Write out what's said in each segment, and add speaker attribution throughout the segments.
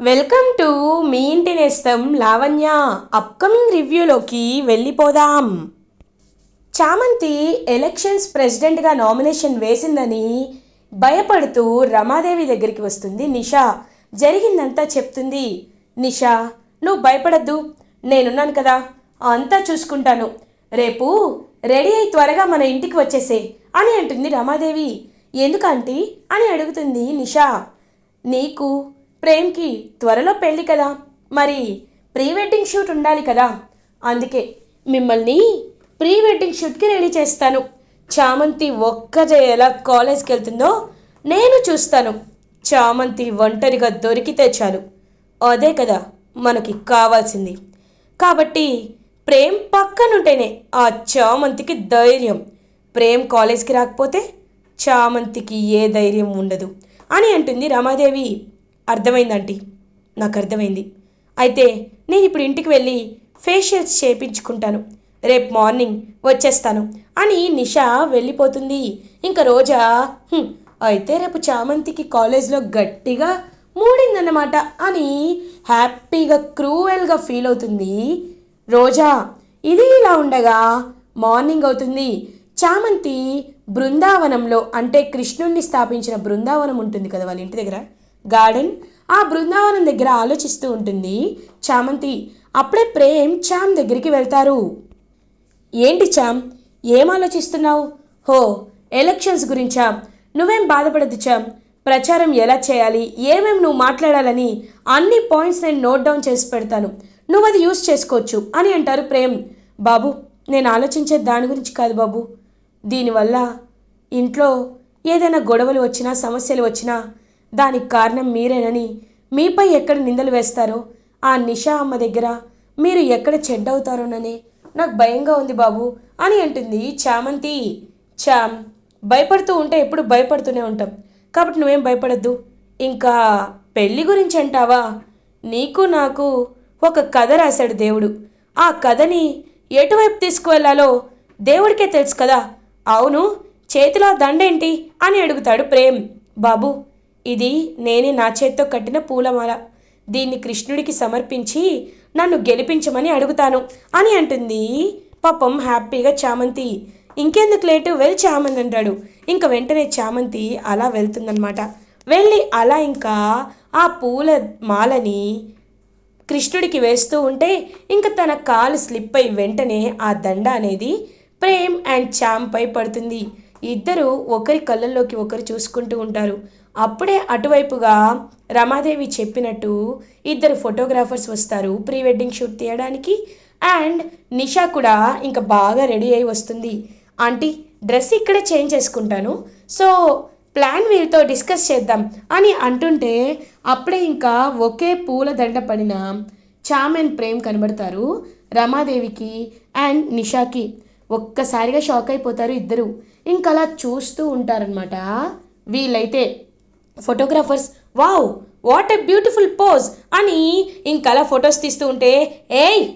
Speaker 1: Welcome to me ఇంటి నేస్తం Lavanya upcoming రివ్యూలోకి వెళ్ళిపోదాం. చామంతి ఎలక్షన్స్ ప్రెసిడెంట్గా నామినేషన్ వేసిందని భయపడుతూ రమాదేవి దగ్గరికి వస్తుంది. నిషా జరిగిందంతా చెప్తుంది. నిషా నువ్వు భయపడద్దు నేనున్నాను కదా అంతా చూసుకుంటాను. రేపు రెడీ అయి త్వరగా మన ఇంటికి వచ్చేసే అని అంటుంది రమాదేవి. ఎందుకంటీ? అని అడుగుతుంది నిషా. నీకు ప్రేమ్కి త్వరలో పెళ్ళి కదా. మరి ప్రీ వెడ్డింగ్ షూట్ ఉండాలి కదా. అందుకే మిమ్మల్ని ప్రీ వెడ్డింగ్ షూట్కి రెడీ చేస్తాను. చామంతి ఒక్కదే ఎలా కాలేజ్కి వెళ్తుందో నేను చూస్తాను. చామంతి ఒంటరిగా దొరికితే చాలు. అదే కదా మనకి కావాల్సింది. కాబట్టి ప్రేమ్ పక్కనుంటేనే ఆ చామంతికి ధైర్యం. ప్రేమ్ కాలేజ్కి రాకపోతే చామంతికి ఏ ధైర్యం ఉండదు అని అంటుంది రమాదేవి. అర్థమైందంటీ నాకు అర్థమైంది. అయితే నేను ఇప్పుడు ఇంటికి వెళ్ళి ఫేషియల్స్ చేయించుకుంటాను. రేపు మార్నింగ్ వచ్చేస్తాను అని నిషా వెళ్ళిపోతుంది. ఇంకా రోజా అయితే రేపు చామంతికి కాలేజ్లో గట్టిగా మూడిందన్నమాట అని హ్యాపీగా క్రూవెల్గా ఫీల్ అవుతుంది. రోజా ఇది ఇలా ఉండగా మార్నింగ్ అవుతుంది. చామంతి బృందావనంలో అంటే కృష్ణుణ్ణి స్థాపించిన బృందావనం ఉంటుంది కదా వాళ్ళ ఇంటి దగ్గర? గార్డెన్ ఆ బృందావనం దగ్గర ఆలోచిస్తూ ఉంటుంది. చామంతి అప్పుడే ప్రేమ్ చామ్ దగ్గరికి వెళ్తారు. ఏంటి చామ్? ఏం ఆలోచిస్తున్నావు? హో ఎలక్షన్స్ గురించా? నువ్వేం బాధపడద్దు చామ్. ప్రచారం ఎలా చేయాలి? ఏమేమి నువ్వు మాట్లాడాలని? అన్ని పాయింట్స్ నేను నోట్ డౌన్ చేసి పెడతాను. నువ్వు అది యూస్ చేసుకోవచ్చు అని అంటారు ప్రేమ్. బాబు నేను ఆలోచించే దాని గురించి కాదు బాబు. దీనివల్ల ఇంట్లో ఏదైనా గొడవలు వచ్చినా సమస్యలు వచ్చినా దానికి కారణం మీరేనని మీపై ఎక్కడ నిందలు వేస్తారో ఆ నిషా అమ్మ దగ్గర మీరు ఎక్కడ చెడ్డవుతారోనని నాకు భయంగా ఉంది బాబు అని అంటుంది చామంతి. చామ్ భయపడుతూ ఉంటే ఎప్పుడు భయపడుతూనే ఉంటాం. కాబట్టి నువ్వేం భయపడద్దు. ఇంకా పెళ్ళి గురించి అంటావా? నీకు నాకు ఒక కథ రాశాడు దేవుడు. ఆ కథని ఎటువైపు తీసుకువెళ్ళాలో దేవుడికే తెలుసు కదా. అవును చేతిలో దండేంటి అని అడుగుతాడు ప్రేమ్. బాబు ఇది నేనే నా చేత్తో కట్టిన పూలమాల. దీన్ని కృష్ణుడికి సమర్పించి నన్ను గెలిపించమని అడుగుతాను అని అంటుంది. పాపం హ్యాపీగా చామంతి. ఇంకెందుకు లేటు? వెళ్ళి చామంతి అంటాడు. ఇంకా వెంటనే చామంతి అలా వెళ్తుందనమాట వెళ్ళి అలా ఇంకా ఆ పూల మాలని కృష్ణుడికి వేస్తూ ఉంటే ఇంకా తన కాలు స్లిప్ అయి వెంటనే ఆ దండ అనేది ప్రేమ్ అండ్ చాంపై పడుతుంది. ఇద్దరు ఒకరి కళ్ళల్లోకి ఒకరు చూసుకుంటూ ఉంటారు. అప్పుడే అటువైపుగా రమాదేవి చెప్పినట్టు ఇద్దరు ఫోటోగ్రాఫర్స్ వస్తారు ప్రీ వెడ్డింగ్ షూట్ తీయడానికి. అండ్ నిషా కూడా ఇంకా బాగా రెడీ అయి వస్తుంది. ఆంటీ డ్రెస్ ఇక్కడే చేంజ్ చేసుకుంటాను. సో ప్లాన్ వీళ్ళతో డిస్కస్ చేద్దాం అని అంటుంటే అప్పుడే ఇంకా ఒకే పూల దండ పడిన చామ్ అండ్ ప్రేమ్ కనబడతారు రమాదేవికి అండ్ నిషాకి. ఒక్కసారిగా షాక్ అయిపోతారు ఇద్దరు. ఇంకా అలా చూస్తూ ఉంటారనమాట వీళ్ళైతే. Photographers wow what a beautiful pose అని ఇంకలా ఫొటోస్ తీస్తూ ఉంటే ఏయ్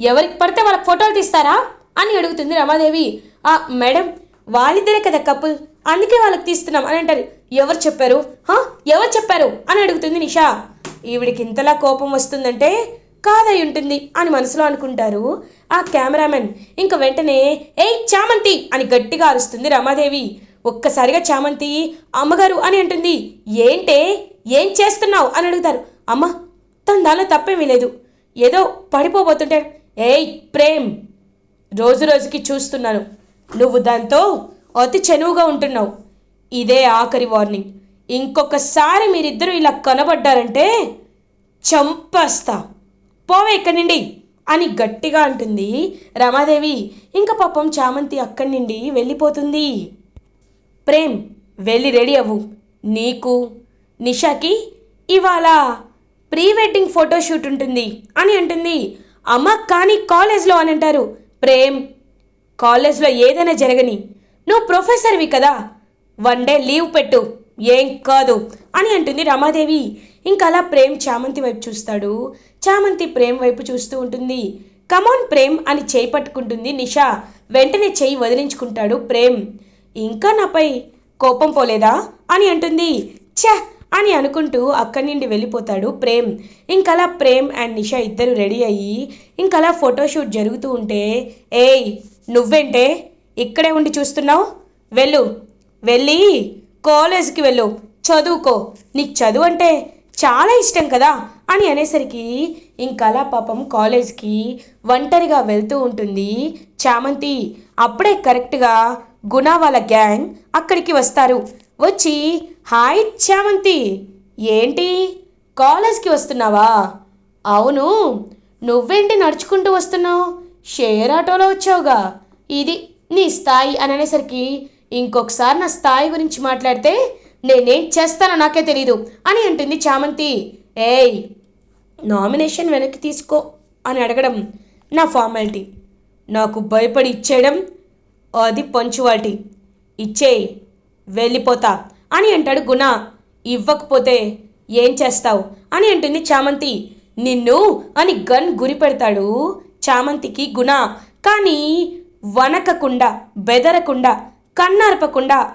Speaker 1: ఎవరికి పడితే వాళ్ళకి ఫోటోలు తీస్తారా? అని అడుగుతుంది రమాదేవి. ఆ మేడం వాళ్ళిద్దరే కదా కపుల్ అందుకే వాళ్ళకి తీస్తున్నాం అని అంటారు. ఎవరు చెప్పారు? హా ఎవరు చెప్పారు? అని అడుగుతుంది నిషా. ఈవిడికి ఇంతలా కోపం వస్తుందంటే కాదై ఉంటుంది అని మనసులో అనుకుంటారు ఆ కెమెరామెన్. ఇంక వెంటనే ఏయ్ చామంతి అని గట్టిగా అరుస్తుంది రమాదేవి. ఒక్కసారిగా చామంతి అమ్మగారు అని అంటుంది. ఏంటే? ఏం చేస్తున్నావు? అని అడుగుతారు. అమ్మ తన దానిలో తప్పేమీ లేదు. ఏదో పడిపోబోతుంటాడు ఏయ్ ప్రేమ్ రోజు రోజుకి చూస్తున్నాను. నువ్వు దాంతో అతి చనువుగా ఉంటున్నావు. ఇదే ఆఖరి వార్నింగ్. ఇంకొకసారి మీరిద్దరూ ఇలా కనబడ్డారంటే చంపేస్తా. పోవే ఇక్కడి నుండి అని గట్టిగా అంటుంది రమాదేవి. ఇంకా పాపం చామంతి అక్కడి నుండి వెళ్ళిపోతుంది. ప్రేమ్ వెళ్ళి రెడీ అవ్వు. నీకు నిషాకి ఇవాళ ప్రీ వెడ్డింగ్ ఫోటోషూట్ ఉంటుంది అని అంటుంది. అమ్మ కానీ కాలేజ్లో అని అంటారు. ప్రేమ్ కాలేజ్లో ఏదైనా జరగని. నువ్వు ప్రొఫెసర్వి కదా. వన్ డే లీవ్ పెట్టు. ఏం కాదు అని అంటుంది రమాదేవి. ఇంకా అలా ప్రేమ్ చామంతి వైపు చూస్తాడు. చామంతి ప్రేమ్ వైపు చూస్తూ ఉంటుంది. కమాన్ ప్రేమ్ అని చేయి పట్టుకుంటుంది నిషా. వెంటనే చేయి వదిలించుకుంటాడు ప్రేమ్. ఇంకా నాపై కోపం పోలేదా? అని అంటుంది. ఛ! అని అనుకుంటూ అక్కడి నుండి వెళ్ళిపోతాడు ప్రేమ్. ఇంకలా ప్రేమ్ అండ్ నిషా ఇద్దరు రెడీ అయ్యి ఇంకలా ఫోటోషూట్ జరుగుతూ ఉంటే ఏయ్ నువ్వేంటే? ఇక్కడే ఉండి చూస్తున్నావు? వెళ్ళు. వెళ్ళి కాలేజ్కి వెళ్ళు. చదువుకో. నీకు చదువు అంటే చాలా ఇష్టం కదా? అని అనేసరికి ఇంకలా పాపం కాలేజ్కి ఒంటరిగా వెళ్తూ ఉంటుంది చామంతి. అప్పుడే కరెక్ట్గా గుణ వాళ్ళ గ్యాంగ్ అక్కడికి వస్తారు. వచ్చి హాయ్ చామంతి! ఏంటి? కాలేజ్కి వస్తున్నావా? అవును. నువ్వేంటి నడుచుకుంటూ వస్తున్నావు? షేర్ ఆటోలో వచ్చావుగా. ఇది నీ స్థాయి అని అనేసరికి ఇంకొకసారి నా స్థాయి గురించి మాట్లాడితే నేనేం చేస్తానో నాకే తెలీదు అని అంటుంది చామంతి. ఏయ్ నామినేషన్ వెనక్కి తీసుకో అని అడగడం నా ఫార్మాలిటీ. నాకు భయపడి ఇచ్చేయడం అది పంచువాలిటీ ఇచ్చేయి వెళ్ళిపోతా. అని అంటాడు గుణ. ఇవ్వకపోతే ఏం చేస్తావు? అని అంటుంది చామంతి. నిన్ను అని గన్ గురి పెడతాడు చామంతికి గుణ. కానీ వనకకుండా బెదరకుండా కన్నార్పకుండా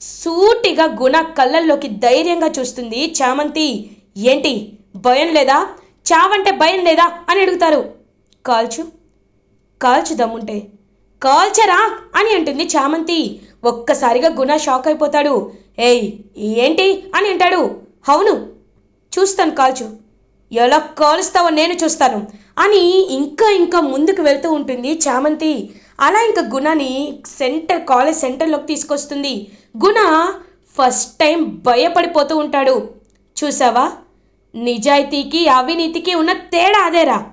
Speaker 1: సూటిగా గుణ కళ్ళల్లోకి ధైర్యంగా చూస్తుంది చామంతి. ఏంటి? భయం లేదా? చావంటే భయం లేదా? అని అడుగుతారు. కాల్చు. కాల్చు దమ్ముంటే కాల్చరా అని అంటుంది చామంతి. ఒక్కసారిగా గుణ షాక్ అయిపోతాడు. ఏయ్ ఏంటి అని అంటాడు. అవును చూస్తాను కాల్చు. ఎలా కాలుస్తావో నేను చూస్తాను అని ఇంకా ఇంకా ముందుకు వెళ్తూ ఉంటుంది చామంతి. అలా ఇంకా గుణని సెంటర్ కాలేజ్ సెంటర్లోకి తీసుకొస్తుంది. గుణ ఫస్ట్ టైం భయపడిపోతూ ఉంటాడు. చూసావా? నిజాయితీకి అవినీతికి ఉన్న తేడా అదేరా.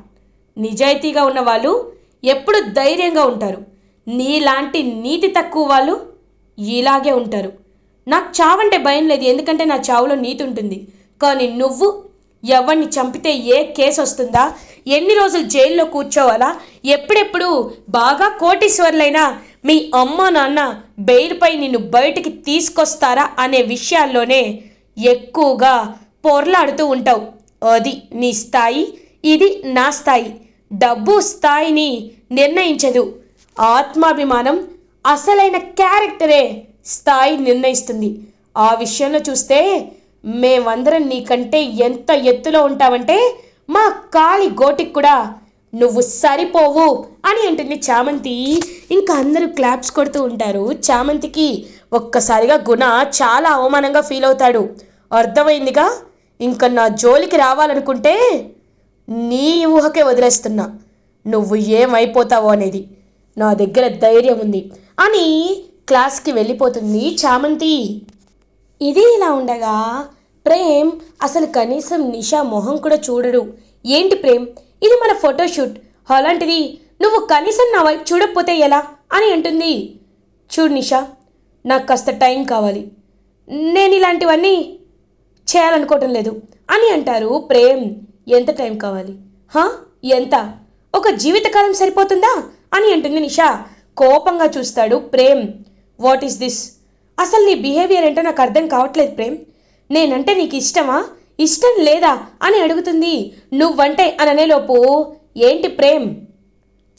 Speaker 1: నిజాయితీగా ఉన్న వాళ్ళు ఎప్పుడు ధైర్యంగా ఉంటారు. నీలాంటి నీతి తక్కువ వాళ్ళు ఇలాగే ఉంటారు. నాకు చావంటే భయం లేదు ఎందుకంటే నా చావులో నీతి ఉంటుంది. కానీ నువ్వు ఎవరిని చంపితే ఏ కేసు వస్తుందా? ఎన్ని రోజులు జైల్లో కూర్చోవాలా? ఎప్పుడెప్పుడు బాగా కోటీశ్వర్లైనా మీ అమ్మ నాన్న బెయిల్పై నిన్ను బయటికి తీసుకొస్తారా అనే విషయాల్లోనే ఎక్కువగా పొర్లాడుతూ ఉంటావు. అది నీ స్థాయి ఇది నా స్థాయి. డబ్బు స్థాయిని నిర్ణయించదు. ఆత్మాభిమానం అసలైన క్యారెక్టరే స్థాయి నిర్ణయిస్తుంది. ఆ విషయంలో చూస్తే మేమందరం నీకంటే ఎంత ఎత్తులో ఉంటామంటే మా కాలి గోటికి కూడా నువ్వు సరిపోవు అని అంటుంది చామంతి. ఇంకా అందరూ క్లాప్స్ కొడుతూ ఉంటారు. చామంతికి ఒక్కసారిగా గుణ చాలా అవమానంగా ఫీల్ అవుతాడు. అర్థమైందిగా? ఇంకా నా జోలికి రావాలనుకుంటే నీ ఊహకే వదిలేస్తున్నా. నువ్వు ఏమైపోతావో అనేది. నా దగ్గర ధైర్యం ఉంది. అని క్లాస్కి వెళ్ళిపోతుంది చామంతి. ఇది ఇలా ఉండగా ప్రేమ్ అసలు కనీసం నిషా మొహం కూడా చూడడు. ఏంటి ప్రేమ్? ఇది మన ఫోటోషూట్. అలాంటిది నువ్వు కనీసం నా వైపు చూడకపోతే ఎలా? అని అంటుంది. చూడు నిషా నాకు కాస్త టైం కావాలి. నేను ఇలాంటివన్నీ చేయాలనుకోవటం లేదు. అని అంటారు ప్రేమ్. ఎంత టైం కావాలి? హా? ఎంత? ఒక జీవితకాలం సరిపోతుందా? అని అంటుంది నిషా. కోపంగా చూస్తాడు ప్రేమ్. వాట్ ఈస్ దిస్ అసలు నీ బిహేవియర్ ఏంటో నాకు అర్థం కావట్లేదు ప్రేమ్. నేనంటే నీకు ఇష్టమా? ఇష్టం లేదా? అని అడుగుతుంది. నువ్వంటే అని అనేలోపు ఏంటి ప్రేమ్?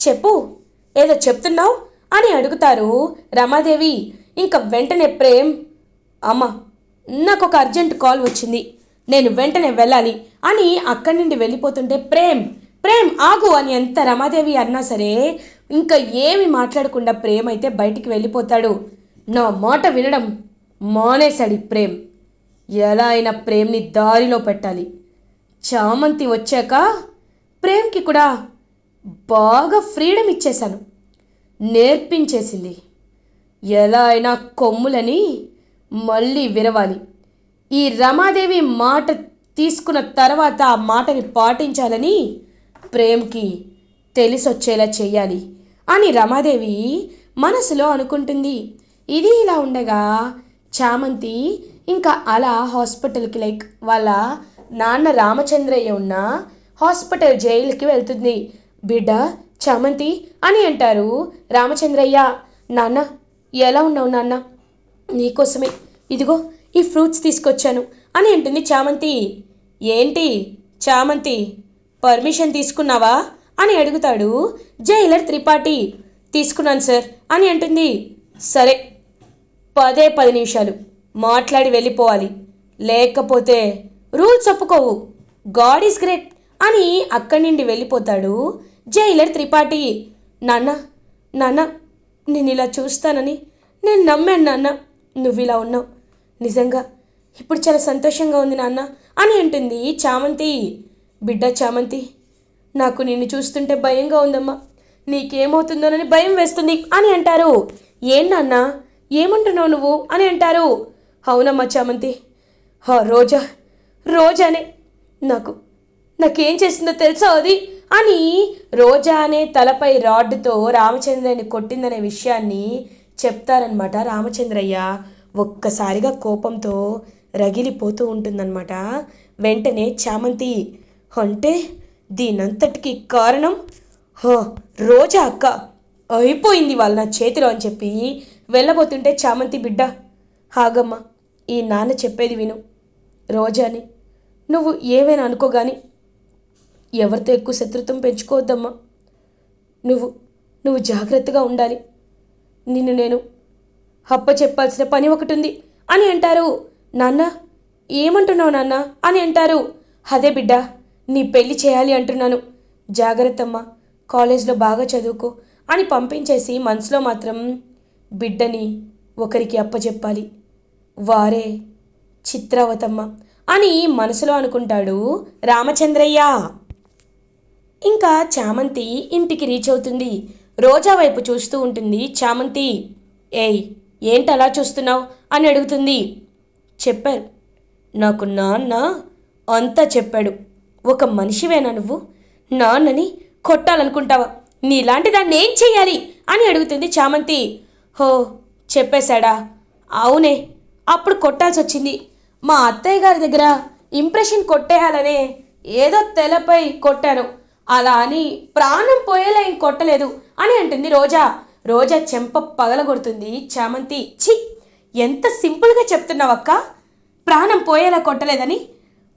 Speaker 1: చెప్పు. ఏదో చెప్తున్నావు? అని అడుగుతారు రమాదేవి. ఇంకా వెంటనే ప్రేమ్ అమ్మ నాకు ఒక అర్జెంట్ కాల్ వచ్చింది. నేను వెంటనే వెళ్ళాలి అని అక్కడి నుండి వెళ్ళిపోతుంటే ప్రేమ్ ప్రేమ్ ఆగు అని ఎంత రమాదేవి అన్నా సరే ఇంకా ఏమి మాట్లాడకుండా ప్రేమ్ అయితే బయటికి వెళ్ళిపోతాడు. నా మాట వినడం మానేశాడు ఈ ప్రేమ్. ఎలా అయినా ప్రేమ్ని దారిలో పెట్టాలి. చామంతి వచ్చాక ప్రేమ్కి కూడా బాగా ఫ్రీడమ్ ఇచ్చేశాను. నేర్పించేసింది. ఎలా అయినా కొమ్ములని మళ్ళీ విరవాలి. ఈ రమాదేవి మాట తీసుకున్న తర్వాత ఆ మాటని పాటించాలని ప్రేమ్కి తెలిసొచ్చేలా చేయాలి అని రమాదేవి మనసులో అనుకుంటుంది. ఇది ఇలా ఉండగా చామంతి ఇంకా అలా హాస్పిటల్కి లైక్ వాళ్ళ నాన్న రామచంద్రయ్య ఉన్న హాస్పిటల్ జైలుకి వెళ్తుంది. బిడ్డ చామంతి అని అంటారు రామచంద్రయ్య. నాన్న ఎలా ఉన్నావు నాన్న? నీకోసమే. ఇదిగో ఈ ఫ్రూట్స్ తీసుకొచ్చాను అని అంటుంది చామంతి. ఏంటి? చామంతి పర్మిషన్ తీసుకున్నావా? అని అడుగుతాడు. జైలర్ త్రిపాఠి తీసుకున్నాను సార్ అని అంటుంది. సరే పదే పది నిమిషాలు మాట్లాడి వెళ్ళిపోవాలి. లేకపోతే రూల్స్ ఒప్పుకోవు. గాడ్ ఈస్ గ్రేట్ అని అక్కడి నుండి వెళ్ళిపోతాడు జైలర్ త్రిపాఠి. నాన్న నాన్న నేను ఇలా చూస్తానని నేను నమ్మాను నాన్న. నువ్వు ఇలా ఉన్నావు. నిజంగా ఇప్పుడు చాలా సంతోషంగా ఉంది నాన్న అని అంటుంది చామంతి. బిడ్డ చామంతి నాకు నిన్ను చూస్తుంటే భయంగా ఉందమ్మా. నీకేమవుతుందోనని భయం వేస్తుంది అని అంటారు. ఏం నాన్న? ఏమంటున్నావు నువ్వు అని అంటారు. అవునమ్మా చామంతి. హా రోజా. రోజానే. నాకు నాకేం చేసిందో తెలుసా అది? అని రోజా అనే తలపై రాడ్డుతో రామచంద్రని కొట్టిందనే విషయాన్ని చెప్తారనమాట రామచంద్రయ్య. ఒక్కసారిగా కోపంతో రగిలిపోతూ ఉంటుందన్నమాట. వెంటనే చామంతి అంటే దీనంతటికి కారణం? హో రోజా అక్క. అయిపోయింది వాళ్ళ నా చేతిలో అని చెప్పి వెళ్ళబోతుంటే చామంతి బిడ్డ. హాగమ్మ ఈ నాన్న చెప్పేది విను. రోజాని నువ్వు ఏమైనా అనుకోగాని ఎవరితో ఎక్కువ శత్రుత్వం పెంచుకోవద్దమ్మా. నువ్వు నువ్వు జాగ్రత్తగా ఉండాలి. నిన్ను నేను హప్ప చెప్పాల్సిన పని ఒకటి ఉంది అని అంటారు. నాన్న ఏమంటున్నావు నాన్న అని అంటారు. అదే బిడ్డ. నీ పెళ్ళి చేయాలి అంటున్నాను. జాగ్రత్తమ్మా కాలేజ్లో బాగా చదువుకో అని పంపించేసి మనసులో మాత్రం బిడ్డని ఒకరికి అప్పచెప్పాలి. వారే చిత్రావతమ్మ అని మనసులో అనుకుంటాడు రామచంద్రయ్య. ఇంకా చామంతి ఇంటికి రీచ్ అవుతుంది. రోజా వైపు చూస్తూ ఉంటుంది చామంతి. ఏయ్ ఏంటి అలా చూస్తున్నావు అని అడుగుతుంది. చెప్పారు. నాకు నాన్న అంతా చెప్పాడు. ఒక మనిషివేనా నువ్వు? నాన్నని కొట్టాలనుకుంటావా? నీలాంటి దాన్ని ఏం చెయ్యాలి? అని అడుగుతుంది చామంతి. హో చెప్పేశాడా? అవునే అప్పుడు కొట్టాల్సి వచ్చింది మా అత్తయ్య గారి దగ్గర ఇంప్రెషన్ కొట్టేయాలనే ఏదో తెలపై కొట్టాను. అలా అని ప్రాణం పోయేలా ఏం కొట్టలేదు అని అంటుంది రోజా. రోజా చెంప పగలగొడుతుంది చామంతి. ఛీ ఎంత సింపుల్గా చెప్తున్నావక్క? ప్రాణం పోయేలా కొట్టలేదని?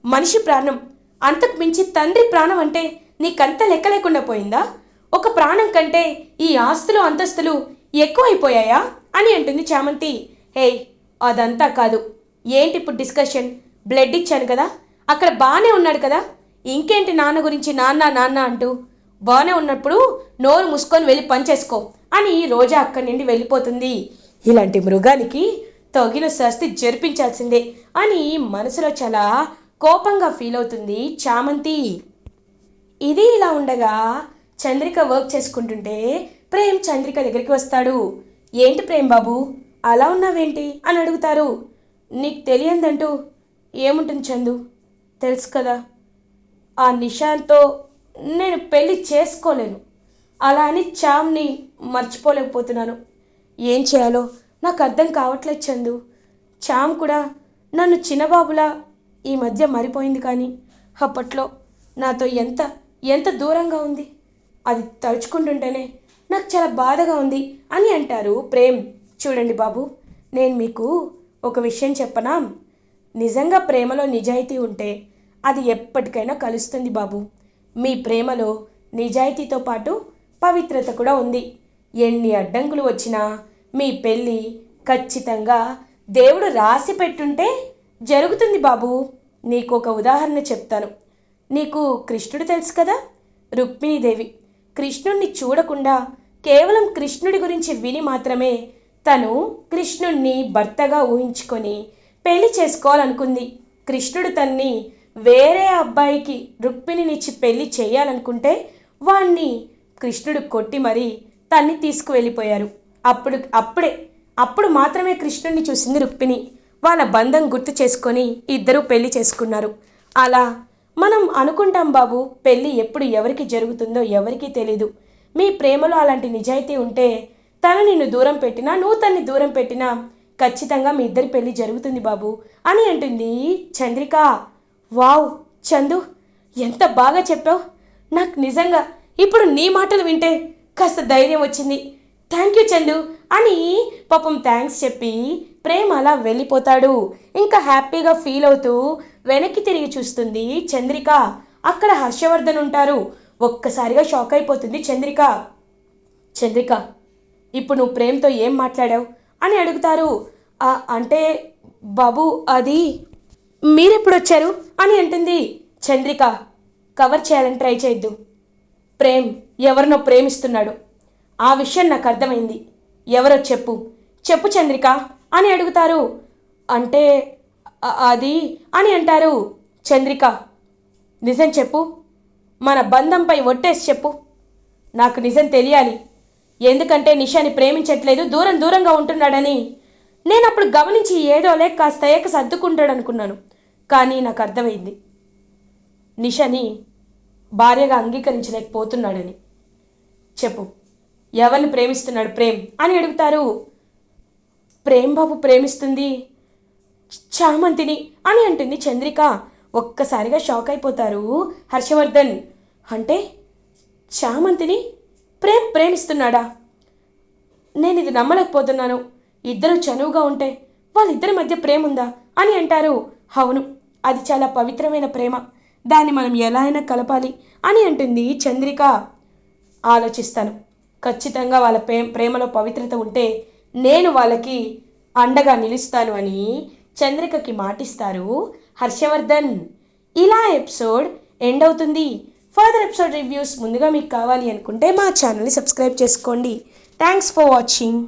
Speaker 1: మనిషి ప్రాణం అంతకు మించి తండ్రి ప్రాణం అంటే నీకంత లెక్క లేకుండా పోయిందా? ఒక ప్రాణం కంటే ఈ ఆస్తులు అంతస్తులు ఎక్కువైపోయాయా? అని అంటుంది చామంతి. హే అదంతా కాదు. ఏంటి ఇప్పుడు డిస్కషన్? బ్లడ్ ఇచ్చాను కదా? అక్కడ బాగానే ఉన్నాడు కదా? ఇంకేంటి నాన్న గురించి నాన్న నాన్న అంటూ? బాగానే ఉన్నప్పుడు నోరు మూసుకొని వెళ్ళి పనిచేసుకో అని రోజా అక్కడి నుండి వెళ్ళిపోతుంది. ఇలాంటి మృగానికి తగిన శాస్తి జరిపించాల్సిందే అని మనసులో చాలా కోపంగా ఫీల్ అవుతుంది చామంతి. ఇది ఇలా ఉండగా చంద్రిక వర్క్ చేసుకుంటుంటే ప్రేమ్ చంద్రిక దగ్గరికి వస్తాడు. ఏంటి ప్రేమ్ బాబు అలా ఉన్నావేంటి అని అడుగుతారు. నీకు తెలియదంటూ ఏముంటుంది చందు? తెలుసు కదా. ఆ నిషాంతో నేను పెళ్ళి చేసుకోలేను. అలా అని చామ్ని మర్చిపోలేకపోతున్నాను. ఏం చేయాలో? నాకు అర్థం కావట్లేదు చందు. చామ్ కూడా నన్ను చిన్నబాబులా ఈ మధ్య మరిపోయింది కానీ అప్పట్లో నాతో ఎంత ఎంత దూరంగా ఉంది? అది తలుచుకుంటుంటేనే నాకు చాలా బాధగా ఉంది అని అంటారు ప్రేమ్. చూడండి బాబు నేను మీకు ఒక విషయం చెప్పనా? నిజంగా ప్రేమలో నిజాయితీ ఉంటే అది ఎప్పటికైనా కలుస్తుంది బాబు. మీ ప్రేమలో నిజాయితీతో పాటు పవిత్రత కూడా ఉంది. ఎన్ని అడ్డంకులు వచ్చినా మీ పెళ్ళి ఖచ్చితంగా దేవుడు రాసి పెట్టుంటే జరుగుతుంది బాబు. నీకు ఒక ఉదాహరణ చెప్తాను. నీకు కృష్ణుడు తెలుసు కదా? రుక్మిణీదేవి. కృష్ణుణ్ణి చూడకుండా కేవలం కృష్ణుడి గురించి విని మాత్రమే తను కృష్ణుణ్ణి భర్తగా ఊహించుకొని పెళ్ళి చేసుకోవాలనుకుంది. కృష్ణుడు తన్ని వేరే అబ్బాయికి రుక్మిణినిచ్చి పెళ్ళి చేయాలనుకుంటే వాణ్ణి కృష్ణుడు కొట్టి మరీ తన్ని తీసుకువెళ్ళిపోయారు. అప్పుడు అప్పుడే అప్పుడు మాత్రమే కృష్ణుడిని చూసింది రుక్మిణి. వాళ్ళ బంధం గుర్తు చేసుకొని ఇద్దరూ పెళ్ళి చేసుకున్నారు. అలా మనం అనుకుంటాం బాబు పెళ్ళి ఎప్పుడు ఎవరికి జరుగుతుందో ఎవరికీ తెలీదు. మీ ప్రేమలో అలాంటి నిజాయితీ ఉంటే తను నిన్ను దూరం పెట్టినా నువ్వు తన్ని దూరం పెట్టినా ఖచ్చితంగా మీ ఇద్దరి పెళ్ళి జరుగుతుంది బాబు అని అంటుంది చంద్రిక. వావ్ చందు ఎంత బాగా చెప్పావు. నాకు నిజంగా ఇప్పుడు నీ మాటలు వింటే కాస్త ధైర్యం వచ్చింది. థ్యాంక్ యూ చందు అని పాపం థ్యాంక్స్ చెప్పి ప్రేమ అలా వెళ్ళిపోతాడు. ఇంకా హ్యాపీగా ఫీల్ అవుతూ వెనక్కి తిరిగి చూస్తుంది చంద్రిక. అక్కడ హర్షవర్ధన్ ఉంటారు. ఒక్కసారిగా షాక్ అయిపోతుంది చంద్రిక. చంద్రిక ఇప్పుడు నువ్వు ప్రేమతో ఏం మాట్లాడావు? అని అడుగుతారు. అంటే బాబు అది మీరెప్పుడు వచ్చారు అని అంటుంది చంద్రిక. కవర్ చేయాలని ట్రై చేయొద్దు. ప్రేమ్ ఎవరినో ప్రేమిస్తున్నాడు. ఆ విషయం నాకు అర్థమైంది. ఎవరో చెప్పు. చెప్పు చంద్రిక. అని అడుగుతారు. అంటే అది అని అంటారు. చంద్రిక నిజం చెప్పు. మన బంధంపై ఒట్టేసి చెప్పు. నాకు నిజం తెలియాలి. ఎందుకంటే నిషాని ప్రేమించట్లేదు. దూరం దూరంగా ఉంటున్నాడని. నేను అప్పుడు గమనించి ఏదోలే కాస్త ఏక సర్దుకుంటాడు అనుకున్నాను కానీ నాకు అర్థమైంది. నిషాని భార్యగా అంగీకరించలేకపోతున్నాడని. చెప్పు. ఎవరిని ప్రేమిస్తున్నాడు ప్రేమ్ అని అడుగుతారు. ప్రేమ్ బాబు ప్రేమిస్తుంది. చామంతిని అని అంటుంది చంద్రిక. ఒక్కసారిగా షాక్ అయిపోతారు హర్షవర్ధన్. అంటే చామంతిని ప్రేమ్ ప్రేమిస్తున్నాడా? నేను ఇది నమ్మలేకపోతున్నాను. ఇద్దరు చనువుగా ఉంటే వాళ్ళిద్దరి మధ్య ప్రేమ ఉందా అని అంటారు. అవును అది చాలా పవిత్రమైన ప్రేమ. దాన్ని మనం ఎలా అయినా కలపాలి అని అంటుంది చంద్రిక. ఆలోచిస్తాను. ఖచ్చితంగా వాళ్ళ ప్రేమ ప్రేమలో పవిత్రత ఉంటే నేను వాళ్ళకి అండగా నిలుస్తాను అని చంద్రికకి మాటిస్తారు. హర్షవర్ధన్ ఇలా ఎపిసోడ్ ఎండ్ అవుతుంది. ఫర్దర్ ఎపిసోడ్ రివ్యూస్ ముందుగా మీకు కావాలి అనుకుంటే మా ఛానల్ని సబ్స్క్రైబ్ చేసుకోండి. Thanks for watching.